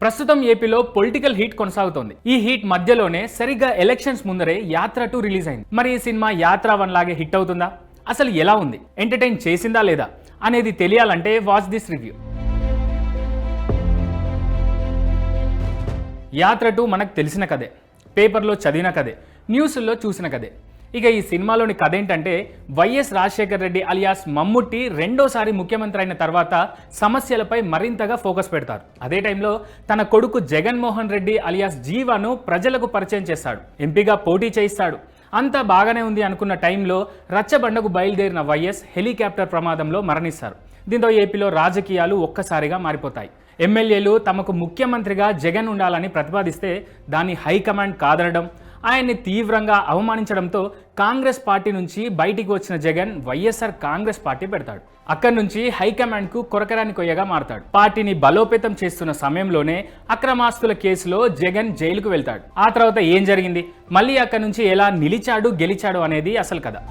ప్రస్తుతం ఏపీలో political heat కొనసాగుతోంది. ఈ హీట్ మధ్యలోనే సరిగ్గా ఎలక్షన్స్ ముందరే యాత్ర టూ రిలీజ్ అయింది. మరి ఈ సినిమా యాత్ర వన్ లాగే హిట్ అవుతుందా? అసలు ఎలా ఉంది? ఎంటర్టైన్ చేసిందా లేదా? అనేది తెలియాలంటే watch this review. Yatra two మనకు తెలిసిన కదే పేపర్లో చదివిన కదే న్యూస్లో చూసిన కదే ఇక ఈ సినిమాలోని కథ ఏంటంటే వైఎస్ రాజశేఖర్ రెడ్డి అలియాస్ మమ్ముట్టి రెండోసారి ముఖ్యమంత్రి అయిన తర్వాత సమస్యలపై మరింతగా ఫోకస్ పెడతారు. అదే టైంలో తన కొడుకు జగన్మోహన్ రెడ్డి అలియాస్ జీవాను ప్రజలకు పరిచయం చేస్తాడు. ఎంపీగా పోటీ చేయిస్తాడు. అంతా బాగానే ఉంది అనుకున్న టైంలో రచ్చబండకు బయలుదేరిన వైఎస్ హెలికాప్టర్ ప్రమాదంలో మరణిస్తారు. దీంతో ఏపీలో రాజకీయాలు ఒక్కసారిగా మారిపోతాయి. ఎమ్మెల్యేలు తమకు ముఖ్యమంత్రిగా జగన్ ఉండాలని ప్రతిపాదిస్తే దాన్ని హైకమాండ్ కాదనడం ఆయన్ని తీవ్రంగా అవమానించడంతో కాంగ్రెస్ పార్టీ నుంచి బయటికి వచ్చిన జగన్ వైఎస్ఆర్ కాంగ్రెస్ పార్టీ పెడతాడు. అక్కడి నుంచి హైకమాండ్కు కొరకరాని కొయ్యగా మారతాడు. పార్టీని బలోపేతం చేస్తున్న సమయంలోనే అక్రమాస్తుల కేసులో జగన్ జైలుకు వెళ్తాడు. ఆ తర్వాత ఏం జరిగింది? మళ్ళీ అక్కడి నుంచి ఎలా నిలిచాడు గెలిచాడు అనేది అసలు కదా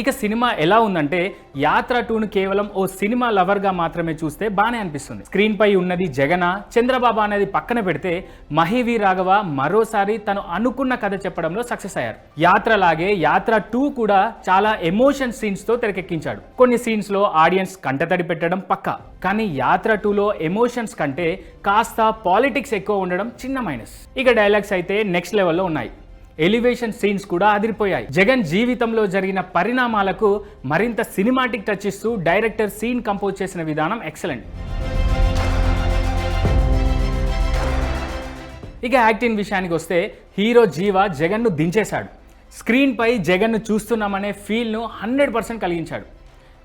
ఇక సినిమా ఎలా ఉందంటే యాత్ర టూను కేవలం ఓ సినిమా లవర్గా మాత్రమే చూస్తే బాగానే అనిపిస్తుంది. స్క్రీన్ పై ఉన్నది జగన చంద్రబాబు అనేది పక్కన పెడితే మహివి రాఘవ మరోసారి తను అనుకున్న కథ చెప్పడంలో సక్సెస్ అయ్యారు. యాత్ర లాగే యాత్ర టూ కూడా చాలా ఎమోషన్ సీన్స్తో తెరకెక్కించాడు. కొన్ని సీన్స్లో ఆడియన్స్ కంటతడి పెట్టడం పక్క కానీ యాత్ర టూలో ఎమోషన్స్ కంటే కాస్త పాలిటిక్స్ ఎక్కువ ఉండడం చిన్న మైనస్. ఇక డైలాగ్స్ అయితే నెక్స్ట్ లెవెల్లో ఉన్నాయి. ఎలివేషన్ సీన్స్ కూడా అదిరిపోయాయి. జగన్ జీవితంలో జరిగిన పరిణామాలకు మరింత సినిమాటిక్ టచ్ ఇస్తూ డైరెక్టర్ సీన్ కంపోజ్ చేసిన విధానం ఎక్సలెంట్. ఇక యాక్టింగ్ విషయానికి వస్తే హీరో జీవ జగన్ను దించేశాడు. స్క్రీన్పై జగన్ను చూస్తున్నామనే ఫీల్ను హండ్రెడ్ పర్సెంట్ కలిగించాడు.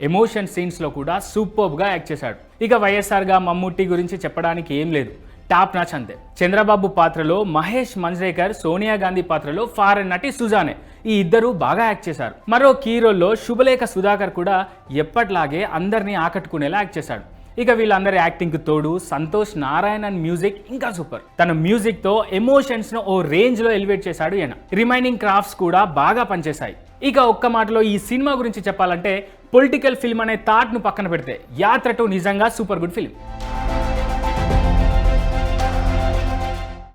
ఎమోషన్ సీన్స్లో కూడా సూపర్బ్గా యాక్ట్ చేశాడు. ఇక వైఎస్ఆర్గా మమ్ముట్టి గురించి చెప్పడానికి ఏం లేదు. టాప్ నాచ్ అంతే. చంద్రబాబు పాత్రలో మహేష్ మంజ్రేకర్ సోనియా గాంధీ పాత్రలో ఫారెన్ నటి సుజానే. ఈ ఇద్దరు బాగా యాక్ట్ చేశారు. మరో కీ రోల్లో శుభలేఖ సుధాకర్ కూడా ఎప్పట్లాగే అందరినీ ఆకట్టుకునేలా యాక్ట్ చేశాడు. ఇక వీళ్ళందరి యాక్టింగ్ తోడు సంతోష్ నారాయణ్ అండ్ మ్యూజిక్ ఇంకా సూపర్. తన మ్యూజిక్తో ఎమోషన్స్ను ఓ రేంజ్లో ఎలివేట్ చేశాడు ఈయన. రిమైనింగ్ క్రాఫ్ట్స్ కూడా బాగా పనిచేశాయి. ఇక ఒక్క మాటలో ఈ సినిమా గురించి చెప్పాలంటే పొలిటికల్ ఫిల్మ్ అనే థాట్ను పక్కన పెడితే యాత్ర టు నిజంగా సూపర్ గుడ్ ఫిల్మ్.